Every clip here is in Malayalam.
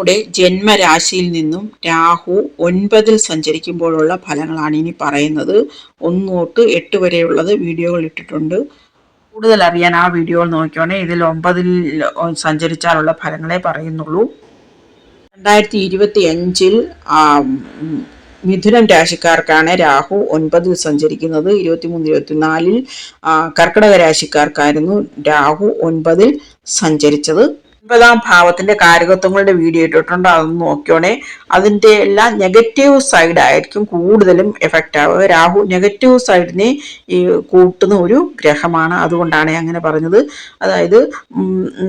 നമ്മുടെ ജന്മരാശിയിൽ നിന്നും രാഹു ഒൻപതിൽ സഞ്ചരിക്കുമ്പോഴുള്ള ഫലങ്ങളാണ് ഇനി പറയുന്നത്. ഒന്ന് തൊട്ട് എട്ട് വരെയുള്ളത് വീഡിയോകൾ ഇട്ടിട്ടുണ്ട്. കൂടുതൽ അറിയാൻ ആ വീഡിയോകൾ നോക്കിയോണേ ഇതിൽ ഒമ്പതിൽ സഞ്ചരിച്ചാലുള്ള ഫലങ്ങളെ പറയുന്നുള്ളൂ. രണ്ടായിരത്തി ഇരുപത്തി അഞ്ചിൽ മിഥുനം രാശിക്കാർക്കാണ് രാഹു ഒൻപതിൽ സഞ്ചരിക്കുന്നത്. ഇരുപത്തിമൂന്ന് ഇരുപത്തിനാലിൽ കർക്കിടക രാശിക്കാർക്കായിരുന്നു രാഹു ഒൻപതിൽ സഞ്ചരിച്ചത്. ഒൻപതാം ഭാവത്തിന്റെ കാരകത്വങ്ങളുടെ വീഡിയോ ഇട്ടിട്ടുണ്ട്. അതൊന്ന് നോക്കിയോണേ. അതിന്റെ എല്ലാം നെഗറ്റീവ് സൈഡ് ആയിരിക്കും കൂടുതലും എഫക്റ്റ് ആവുക. രാഹു നെഗറ്റീവ് സൈഡിനെ ഈ കൂട്ടുന്ന ഒരു ഗ്രഹമാണ്. അതുകൊണ്ടാണ് അങ്ങനെ പറഞ്ഞത്. അതായത്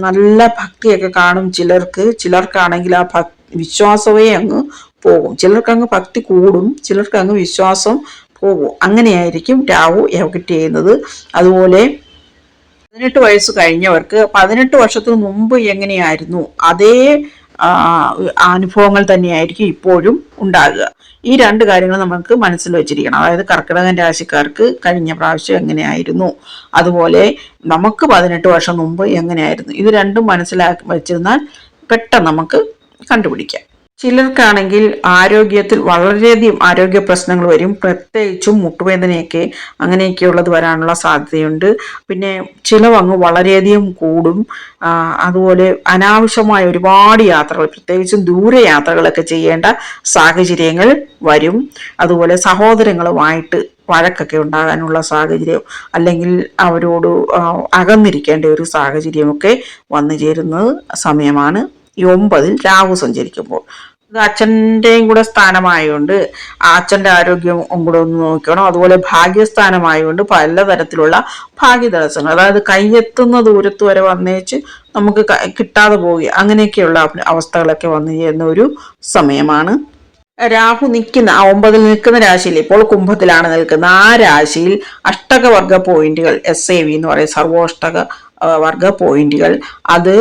നല്ല ഭക്തിയൊക്കെ കാണും ചിലർക്ക്. ചിലർക്കാണെങ്കിൽ ആ ഭക് വിശ്വാസമേ അങ്ങ് പോകും. ചിലർക്കങ്ങ് ഭക്തി കൂടും. ചിലർക്കങ്ങ് വിശ്വാസം പോകും. അങ്ങനെയായിരിക്കും രാഹു എഫക്റ്റ് ചെയ്യുന്നത്. അതുപോലെ പതിനെട്ട് വയസ്സ് കഴിഞ്ഞവർക്ക് പതിനെട്ട് വർഷത്തിന് മുമ്പ് എങ്ങനെയായിരുന്നു? അതേ അനുഭവങ്ങൾ തന്നെയായിരിക്കും ഇപ്പോഴും ഉണ്ടാകുക. ഈ രണ്ട് കാര്യങ്ങൾ നമുക്ക് മനസ്സിൽ വെച്ചിരിക്കണം. അതായത് കർക്കിടകൻ രാശിക്കാർക്ക് കഴിഞ്ഞ പ്രാവശ്യം എങ്ങനെയായിരുന്നു? അതുപോലെ നമുക്ക് പതിനെട്ട് വർഷം മുമ്പ് എങ്ങനെയായിരുന്നു? ഇത് രണ്ടും മനസ്സിലാക്കി വെച്ചിരുന്നാൽ പെട്ടെന്ന് നമുക്ക് കണ്ടുപിടിക്കാം. ചിലർക്കാണെങ്കിൽ ആരോഗ്യത്തിൽ വളരെയധികം ആരോഗ്യ പ്രശ്നങ്ങൾ വരും. പ്രത്യേകിച്ചും മുട്ടുവേദനയൊക്കെ അങ്ങനെയൊക്കെയുള്ളത് വരാനുള്ള സാധ്യതയുണ്ട്. പിന്നെ ചിലവങ്ങ് വളരെയധികം കൂടും. അതുപോലെ അനാവശ്യമായ ഒരുപാട് യാത്രകൾ പ്രത്യേകിച്ചും ദൂരയാത്രകളൊക്കെ ചെയ്യേണ്ട സാഹചര്യങ്ങൾ വരും. അതുപോലെ സഹോദരങ്ങളുമായിട്ട് വഴക്കൊക്കെ ഉണ്ടാകാനുള്ള സാഹചര്യം അല്ലെങ്കിൽ അവരോട് അകന്നിരിക്കേണ്ട ഒരു സാഹചര്യമൊക്കെ വന്നു ചേരുന്നത് സമയമാണ്. ഈ ഒമ്പതിൽ രാഹു സഞ്ചരിക്കുമ്പോൾ. ഇത് അച്ഛന്റെയും കൂടെ സ്ഥാനമായതുകൊണ്ട് അച്ഛന്റെ ആരോഗ്യം കൂടെ ഒന്ന് നോക്കണം അതുപോലെ ഭാഗ്യസ്ഥാനമായതുകൊണ്ട് പലതരത്തിലുള്ള ഭാഗ്യതടസ്സങ്ങൾ അതായത് കൈയെത്തുന്ന ദൂരത്ത് വരെ വന്നേച്ച് നമുക്ക് കിട്ടാതെ പോവുക അങ്ങനെയൊക്കെയുള്ള അവസ്ഥകളൊക്കെ വന്നു ചേരുന്ന ഒരു സമയമാണ്. രാഹു നിൽക്കുന്ന ഒമ്പതിൽ നിൽക്കുന്ന രാശിയിൽ ഇപ്പോൾ കുംഭത്തിലാണ് നിൽക്കുന്നത്. ആ രാശിയിൽ അഷ്ടകവർഗ പോയിന്റുകൾ എസ് എ വി എന്ന് പറയും സർവോഷ്ടക വർഗ പോയിന്റുകൾ. അത്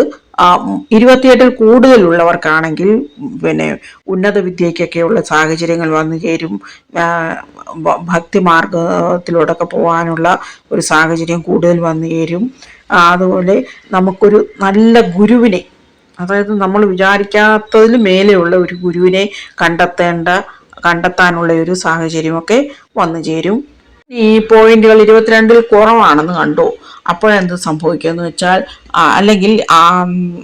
ഇരുപത്തിയെട്ടിൽ കൂടുതലുള്ളവർക്കാണെങ്കിൽ പിന്നെ ഉന്നത വിദ്യയ്ക്കൊക്കെയുള്ള സാഹചര്യങ്ങൾ വന്നു ചേരും. ഭക്തി മാർഗത്തിലൂടെയൊക്കെ പോകാനുള്ള ഒരു സാഹചര്യം കൂടുതൽ വന്നു ചേരും. അതുപോലെ നമുക്കൊരു നല്ല ഗുരുവിനെ അതായത് നമ്മൾ വിചാരിക്കാത്തതിൽ മേലെയുള്ള ഒരു ഗുരുവിനെ കണ്ടെത്തേണ്ട കണ്ടെത്താനുള്ള ഒരു സാഹചര്യമൊക്കെ വന്നു ചേരും. ഈ പോയിന്റുകൾ ഇരുപത്തിരണ്ടിൽ കുറവാണെന്ന് കണ്ടു? അപ്പോഴെന്ത് സംഭവിക്കുമെന്ന് വെച്ചാൽ അല്ലെങ്കിൽ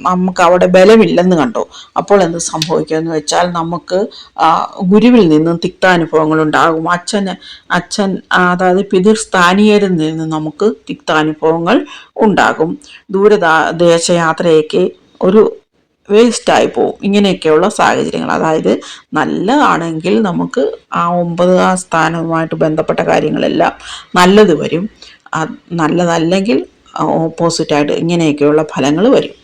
നമുക്ക് അവിടെ ബലമില്ലെന്ന് കണ്ടു. അപ്പോൾ എന്ത് സംഭവിക്കുമെന്ന് വെച്ചാൽ നമുക്ക് ഗുരുവിൽ നിന്നും തിക്താനുഭവങ്ങൾ ഉണ്ടാകും. അച്ഛന് അച്ഛൻ അതായത് പിതൃസ്ഥാനീയരിൽ നിന്ന് നമുക്ക് തിക്താനുഭവങ്ങൾ ഉണ്ടാകും. ദൂരദാ ദേശയാത്രയൊക്കെ ഒരു വേസ്റ്റായി പോവും. ഇങ്ങനെയൊക്കെയുള്ള സാഹചര്യങ്ങൾ. അതായത് നല്ലതാണെങ്കിൽ നമുക്ക് ആ ഒമ്പത് സ്ഥാനവുമായിട്ട് ബന്ധപ്പെട്ട കാര്യങ്ങളെല്ലാം നല്ലത് വരും. നല്ലതല്ലെങ്കിൽ ഓപ്പോസിറ്റായിട്ട് ഇങ്ങനെയൊക്കെയുള്ള ഫലങ്ങൾ വരും.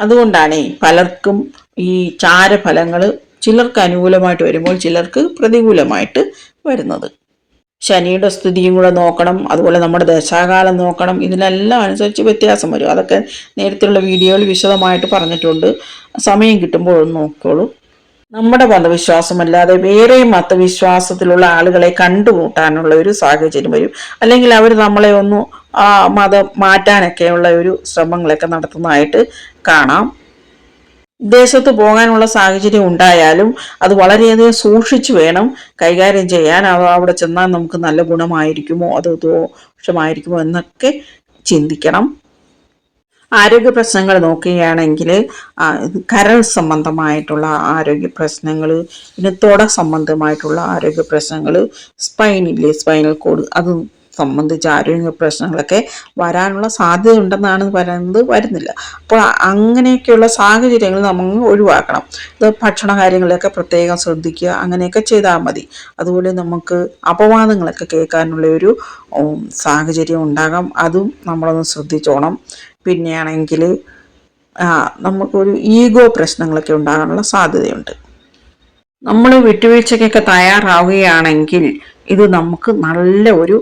അതുകൊണ്ടാണ് പലർക്കും ഈ ചാരഫലങ്ങൾ ചിലർക്ക് അനുകൂലമായിട്ട് വരുമ്പോൾ ചിലർക്ക് പ്രതികൂലമായിട്ട് വരുന്നത്. ശനിയുടെ സ്ഥിതിയും കൂടെ നോക്കണം അതുപോലെ നമ്മുടെ ദശാകാലം നോക്കണം ഇതിനെല്ലാം അനുസരിച്ച് വ്യത്യാസം വരും. അതൊക്കെ നേരത്തെയുള്ള വീഡിയോയിൽ വിശദമായിട്ട് പറഞ്ഞിട്ടുണ്ട്. സമയം കിട്ടുമ്പോൾ ഒന്ന് നോക്കിക്കോളൂ. നമ്മുടെ മതവിശ്വാസമല്ലാതെ വേറെ മതവിശ്വാസത്തിലുള്ള ആളുകളെ കണ്ടുമുട്ടാനുള്ള ഒരു സാഹചര്യം വരും. അല്ലെങ്കിൽ അവർ നമ്മളെ ഒന്ന് മതം മാറ്റാനൊക്കെയുള്ള ഒരു ശ്രമങ്ങളൊക്കെ നടത്തുന്നതായിട്ട് കാണാം. വിദേശത്ത് പോകാനുള്ള സാഹചര്യം ഉണ്ടായാലും അത് വളരെയധികം സൂക്ഷിച്ചു വേണം കൈകാര്യം ചെയ്യാൻ. അവിടെ ചെന്നാൽ നമുക്ക് നല്ല ഗുണമായിരിക്കുമോ? അതോ ദോഷമായിരിക്കുമോ എന്നൊക്കെ ചിന്തിക്കണം. ആരോഗ്യ പ്രശ്നങ്ങൾ നോക്കുകയാണെങ്കിൽ കരൾ സംബന്ധമായിട്ടുള്ള ആരോഗ്യ പ്രശ്നങ്ങൾ പിന്നെ തുട സംബന്ധമായിട്ടുള്ള ആരോഗ്യ പ്രശ്നങ്ങൾ സ്പൈനില്ലേ സ്പൈനൽ കോഡ് അത് സംബന്ധിച്ച ആരോഗ്യ പ്രശ്നങ്ങളൊക്കെ വരാനുള്ള സാധ്യത ഉണ്ടെന്നാണ് പറയുന്നത് വരുന്നില്ല. അപ്പോൾ അങ്ങനെയൊക്കെയുള്ള സാഹചര്യങ്ങൾ നമ്മൾ ഒഴിവാക്കണം. ഇത് ഭക്ഷണ കാര്യങ്ങളൊക്കെ പ്രത്യേകം ശ്രദ്ധിക്കുക അങ്ങനെയൊക്കെ ചെയ്താൽ മതി. അതുപോലെ നമുക്ക് അപവാദങ്ങളൊക്കെ കേൾക്കാനുള്ള ഒരു സാഹചര്യം ഉണ്ടാകാം. അതും നമ്മളൊന്ന് ശ്രദ്ധിച്ചോണം. പിന്നെയാണെങ്കിൽ നമുക്കൊരു ഈഗോ പ്രശ്നങ്ങളൊക്കെ ഉണ്ടാകാനുള്ള സാധ്യതയുണ്ട്. നമ്മൾ വിട്ടുവീഴ്ചയ്ക്കൊക്കെ തയ്യാറാവുകയാണെങ്കിൽ ഇത് നമുക്ക് നല്ല ഒരു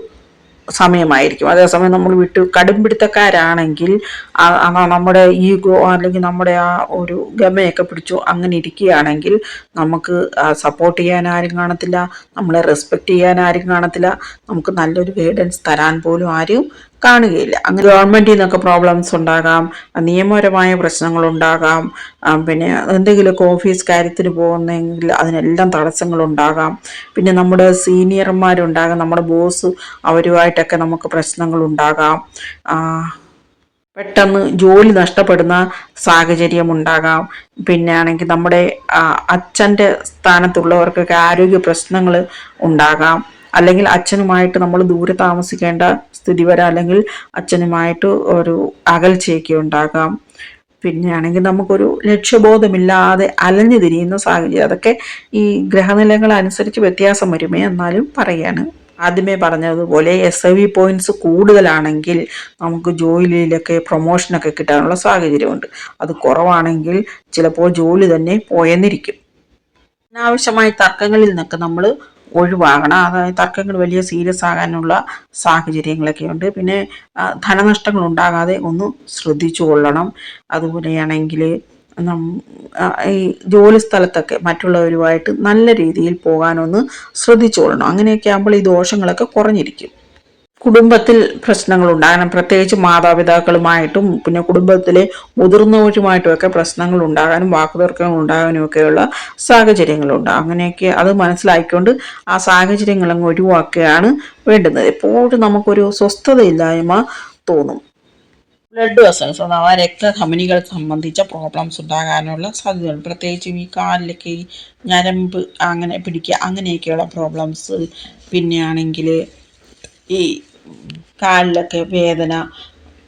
സമയമായിരിക്കും. അതേസമയം നമ്മൾ വിട്ട് കടുംപിടുത്തക്കാരാണെങ്കിൽ നമ്മുടെ ഈഗോ അല്ലെങ്കിൽ നമ്മുടെ ആ ഒരു ഗമയൊക്കെ പിടിച്ചു അങ്ങനെ ഇരിക്കുകയാണെങ്കിൽ നമുക്ക് സപ്പോർട്ട് ചെയ്യാൻ ആരും കാണത്തില്ല. നമ്മളെ റെസ്പെക്റ്റ് ചെയ്യാൻ ആരും കാണത്തില്ല. നമുക്ക് നല്ലൊരു ഗൈഡൻസ് തരാൻ പോലും ആരും കാണുകയില്ല. അങ്ങനെ ഗവൺമെന്റിൽ നിന്നൊക്കെ പ്രോബ്ലംസ് ഉണ്ടാകാം. നിയമപരമായ പ്രശ്നങ്ങൾ ഉണ്ടാകാം. പിന്നെ എന്തെങ്കിലുമൊക്കെ ഓഫീസ് കാര്യത്തിന് പോകുന്നെങ്കിൽ അതിനെല്ലാം തടസ്സങ്ങളുണ്ടാകാം പിന്നെ നമ്മുടെ സീനിയർമാരുണ്ടാകാം നമ്മുടെ ബോസ് അവരുമായിട്ടൊക്കെ നമുക്ക് പ്രശ്നങ്ങളുണ്ടാകാം പെട്ടെന്ന് ജോലി നഷ്ടപ്പെടുന്ന സാഹചര്യം ഉണ്ടാകാം. പിന്നെ ആണെങ്കിൽ നമ്മുടെ അച്ഛന്റെ സ്ഥാനത്തുള്ളവർക്കൊക്കെ ആരോഗ്യ പ്രശ്നങ്ങൾ ഉണ്ടാകാം. അല്ലെങ്കിൽ അച്ഛനുമായിട്ട് നമ്മൾ ദൂരെ താമസിക്കേണ്ട സ്ഥിതി വരാം അല്ലെങ്കിൽ അച്ഛനുമായിട്ട് ഒരു അകൽച്ചയൊക്കെ ഉണ്ടാകാം. പിന്നെ ആണെങ്കിൽ നമുക്കൊരു ലക്ഷ്യബോധമില്ലാതെ അലഞ്ഞു തിരിയുന്ന സാഹചര്യം. അതൊക്കെ ഈ ഗ്രഹനിലകൾ അനുസരിച്ച് വ്യത്യാസം വരുമേ എന്നാലും പറയാണ്. ആദ്യമേ പറഞ്ഞതുപോലെ എസ് ഐ വി പോയിന്റ്സ് കൂടുതലാണെങ്കിൽ നമുക്ക് ജോലിയിലൊക്കെ പ്രൊമോഷനൊക്കെ കിട്ടാനുള്ള സാഹചര്യമുണ്ട്. അത് കുറവാണെങ്കിൽ ചിലപ്പോൾ ജോലി തന്നെ പോയെന്നിരിക്കും. അനാവശ്യമായ തർക്കങ്ങളിൽ നിന്നൊക്കെ നമ്മൾ ഒഴിവാകണം. അതായത് തർക്കങ്ങൾ വലിയ സീരിയസ് ആകാനുള്ള സാഹചര്യങ്ങളൊക്കെ ഉണ്ട് പിന്നെ ധനനഷ്ടങ്ങൾ ഉണ്ടാകാതെ ഒന്ന് ശ്രദ്ധിച്ചു കൊള്ളണം. അതുപോലെയാണെങ്കിൽ ഈ ജോലി സ്ഥലത്തൊക്കെ മറ്റുള്ളവരുമായിട്ട് നല്ല രീതിയിൽ പോകാനൊന്ന് ശ്രദ്ധിച്ചു കൊള്ളണം. അങ്ങനെയൊക്കെ ആകുമ്പോൾ ഈ ദോഷങ്ങളൊക്കെ കുറഞ്ഞിരിക്കും. കുടുംബത്തിൽ പ്രശ്നങ്ങൾ ഉണ്ടാകണം പ്രത്യേകിച്ച് മാതാപിതാക്കളുമായിട്ടും പിന്നെ കുടുംബത്തിലെ മുതിർന്നവരുമായിട്ടും ഒക്കെ പ്രശ്നങ്ങൾ ഉണ്ടാകാനും വാക്കുതർക്കങ്ങൾ ഉണ്ടാകാനും ഒക്കെയുള്ള സാഹചര്യങ്ങളുണ്ട്. അങ്ങനെയൊക്കെ അത് മനസ്സിലാക്കിക്കൊണ്ട് ആ സാഹചര്യങ്ങൾ അങ്ങ് ഒഴിവാക്കുകയാണ് വേണ്ടുന്നത്. എപ്പോഴും നമുക്കൊരു സ്വസ്ഥതയില്ലായ്മ തോന്നും. ബ്ലഡ് വെസൽസ് അഥവാ രക്തധമനികൾ സംബന്ധിച്ച പ്രോബ്ലംസ് ഉണ്ടാകാനുള്ള സാധ്യതയുണ്ട്. പ്രത്യേകിച്ചും ഈ കാലിലൊക്കെ ഈ ഞരമ്പ് അങ്ങനെ പിടിക്കുക അങ്ങനെയൊക്കെയുള്ള പ്രോബ്ലംസ് പിന്നെയാണെങ്കിൽ ഈ കാലിലൊക്കെ വേദന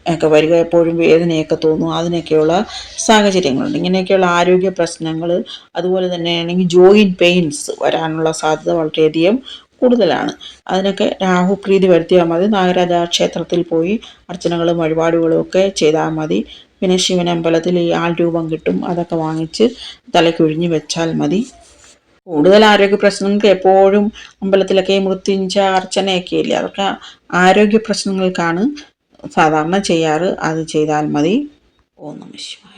ഒക്കെ വരിക എപ്പോഴും വേദനയൊക്കെ തോന്നും. അതിനൊക്കെയുള്ള സാഹചര്യങ്ങളുണ്ട്. ഇങ്ങനെയൊക്കെയുള്ള ആരോഗ്യ പ്രശ്നങ്ങൾ അതുപോലെ തന്നെയാണെങ്കിൽ ജോയിന്റ് പെയിൻസ് വരാനുള്ള സാധ്യത വളരെയധികം കൂടുതലാണ്. അതിനൊക്കെ രാഹുപ്രീതി വരുത്തിയാൽ മതി. നാഗരാജ ക്ഷേത്രത്തിൽ പോയി അർച്ചനകളും വഴിപാടുകളും ഒക്കെ ചെയ്താൽ മതി. പിന്നെ ശിവനമ്പലത്തിൽ ഈ ആൾ രൂപം കിട്ടും. അതൊക്കെ വാങ്ങിച്ച് തലയ്ക്കൊഴിഞ്ഞ് വെച്ചാൽ മതി. കൂടുതൽ ആരോഗ്യ പ്രശ്നങ്ങൾക്ക് എപ്പോഴും അമ്പലത്തിലൊക്കെ മൃത്യുഞ്ച അർച്ചനയൊക്കെ ഇല്ലേ? അതൊക്കെ ആരോഗ്യ പ്രശ്നങ്ങൾക്കാണ് സാധാരണ ചെയ്യാറ്. അത് ചെയ്താൽ മതി. ഓം നമ ശിവായ.